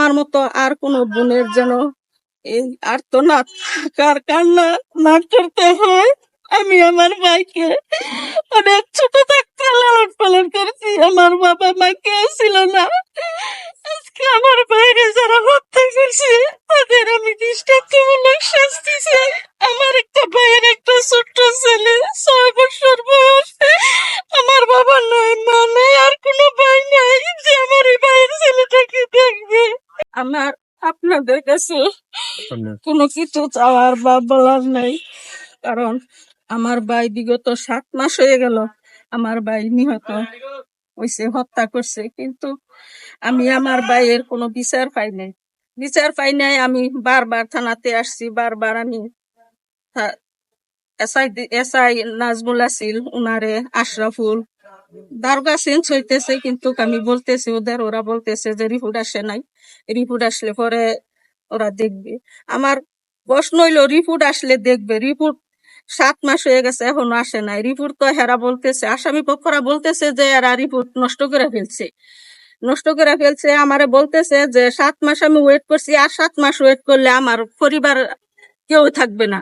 আমার মতো আর কোনো বোনের যেন এই আর তো না থাকার কান্না না করতে হয়। আমি আমার ভাইকে অনেক ছোট থাকতে লালন পালন করেছি। আমার বাবা মা কেউ ছিল না। আজকে আমার বাইরে আপনাদের কাছে কোনো কিছু চাওয়ার বা বলার নাই। কারণ আমার ভাই বিগত সাত মাস হয়ে গেল আমার ভাই নিহত হয়েছে হত্যা করছে। কিন্তু আমি আমার ভাইয়ের কোনো বিচার পাই নাই। বিচার পাই নাই আমি বারবার থানাতে আসছি বারবার আমি এসআই এসআই নাজমুল আসিল উনারে আশরাফুল দারোগা চেঞ্জ হইতেছে, কিন্তু আমি বলতেছি ওদের ওরা বলতেছে যে রিপোর্ট আসে নাই। রিপোর্ট আসলে পরে ওরা দেখবে। আমার প্রশ্ন হইল রিপোর্ট আসলে দেখবে? রিপোর্ট সাত মাস হয়ে গেছে, এখনও আসে নাই। রিপোর্ট তো হেরা বলতেছে, আসামি পক্ষরা বলতেছে যে এরা রিপোর্ট নষ্ট করে ফেলছে। নষ্ট করে ফেলছে, আমারে বলতেছে যে সাত মাস আমি ওয়েট করছি, আর সাত মাস ওয়েট করলে আমার পরিবার কেউ থাকবে না।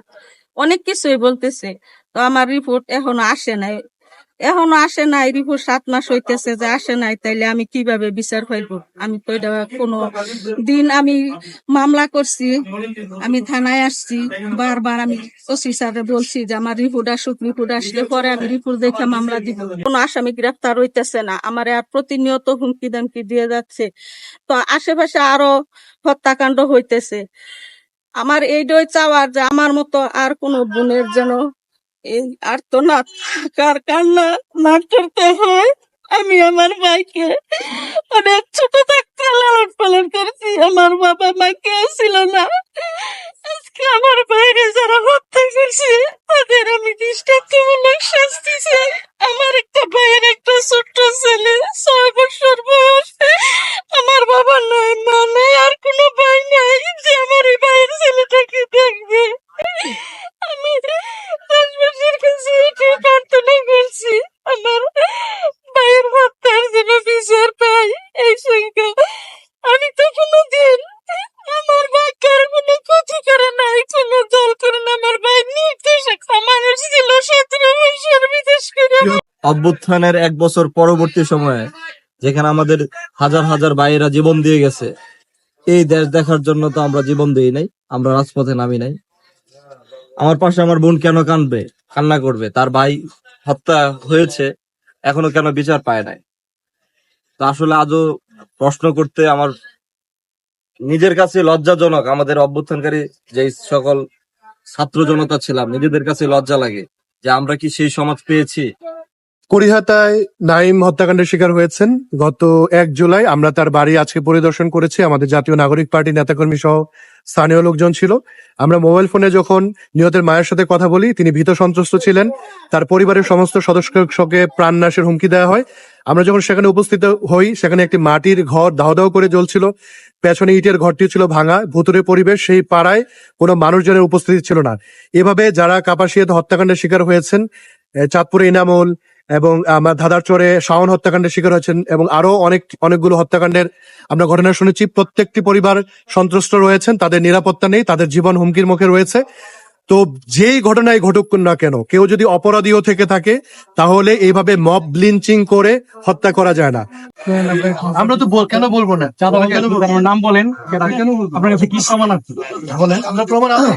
অনেক কিছুই বলতেছে। তো আমার রিপোর্ট এখনও আসে নাই। এখনও আসে নাই, রিপোর্ট সাত মাস হইতেছে যে আসে নাই, তাইলে আমি কীভাবে বিচার পাইব? আমি তো এটা কোনো দিন আমি মামলা করছি, আমি থানায় আসছি, বারবার আমি ওসি স্যারে বলছি যে আমার রিপোর্ট আসুক, রিপোর্ট আসলে পরে আমি রিপোর্ট দেখে মামলা দিব। কোনো আসামি গ্রেফতার হইতেছে না, আমার আর প্রতিনিয়ত হুমকি দামকি দিয়ে যাচ্ছে। তো আশেপাশে আরও হত্যাকাণ্ড হইতেছে। আমার এইটাই চাওয়ার যে আমার মতো আর কোনো বোনের যেন এই আর তো না কার কান্না না করতে হয়। আমি আমার ভাইকে অনেক ছোট থাকতে লালন পালন করেছি। আমার বাবা মা কেউ ছিল না। আজকে আমার বাইরে যারা হত্যা করছে, তাদের আমি দৃষ্টান্তমূলক শাস্তি চাই। আমার একটা ভাইয়ের একটা ছোট্ট ছেলে ছয় বছর বয়স আমার বাবা নাই মা নাই আর কোনো ভাই নাই যে আমার এই ভাইয়ের ছেলেটাকে দেখবে আমি দশ বছর কাছে এটাই প্রার্থনা করছি আমার ভাইয়ের হত্যার জন্য বিচার পাই এই সংখ্যা আমি তো কোনোদিন আমার ভাগ্যের কোনো ক্ষতি করে নাই আমার ভাই একটা মানুষ ছিল সতেরো বছর বিদেশ করে অভ্যুত্থানের এক বছর পরবর্তী সময়ে, যেখানে আমাদের হাজার হাজার ভাইয়েরা জীবন দিয়ে গেছে, এই দেশ দেখার জন্য তো আমরা জীবন দিই নাই, আমরা রাজপথে নামি নাই। আমার পাশে আমার বোন কেন কানবে কান্না করবে? তার ভাই হত্যা হয়েছে, এখনও কেন বিচার পায় নাই? তো আসলে আজও প্রশ্ন করতে আমার নিজের কাছে লজ্জাজনক। আমাদের অভ্যুত্থানকারী যে সকল ছাত্র জনতা ছিলাম, নিজেদের কাছে লজ্জা লাগে যে আমরা কি সেই সমাজ পেয়েছি? করিহাতায় নাইম হত্যাকাণ্ডের শিকার হয়েছেন। গত এক জুলাই আমরা তার বাড়ি আজকে পরিদর্শন করেছি। আমাদের জাতীয় নাগরিক পার্টি নেতাকর্মী সহ স্থানীয় লোকজন ছিল। আমরা মোবাইল ফোনে যখন নিহতের মায়ের সাথে কথা বলি, তিনি ভীত সন্ত্রস্ত ছিলেন। তার পরিবারের সমস্ত সদস্যকে প্রাণনাশের হুমকি দেওয়া হয়। আমরা যখন সেখানে উপস্থিত হই, সেখানে একটি মাটির ঘর দাও দাও করে জ্বলছিল। পেছনে ইটের ঘরটি ছিল ভাঙা। ভুতুরে পরিবেশ সেই পাড়ায় কোনো মানুষজনের উপস্থিতি ছিল না। এভাবে যারা কাপাসিয়াতে হত্যাকাণ্ডের শিকার হয়েছেন চাঁদপুরে ইনামুল এবং আমার ধাদারচরে শাওন হত্যাকাণ্ডের শিকার হয়েছেন এবং আরও অনেক অনেকগুলো হত্যাকাণ্ডের আমরা ঘটনা শুনেছি। প্রত্যেকটি পরিবার সন্ত্রস্ত রয়েছেন তাদের নিরাপত্তা নেই তাদের জীবন হুমকির মুখে রয়েছে। তো যেই ঘটনায় ঘটুক না কেন কেউ যদি অপরাধীও থেকে থাকে তাহলে এইভাবে মব ব্লিঞ্চিং করে হত্যা করা যায় না। আমরা তো কেন বলব না? নাম বলেন। আপনার কাছে কি প্রমাণ আছে? বলেন। আমরা প্রমাণ আছে?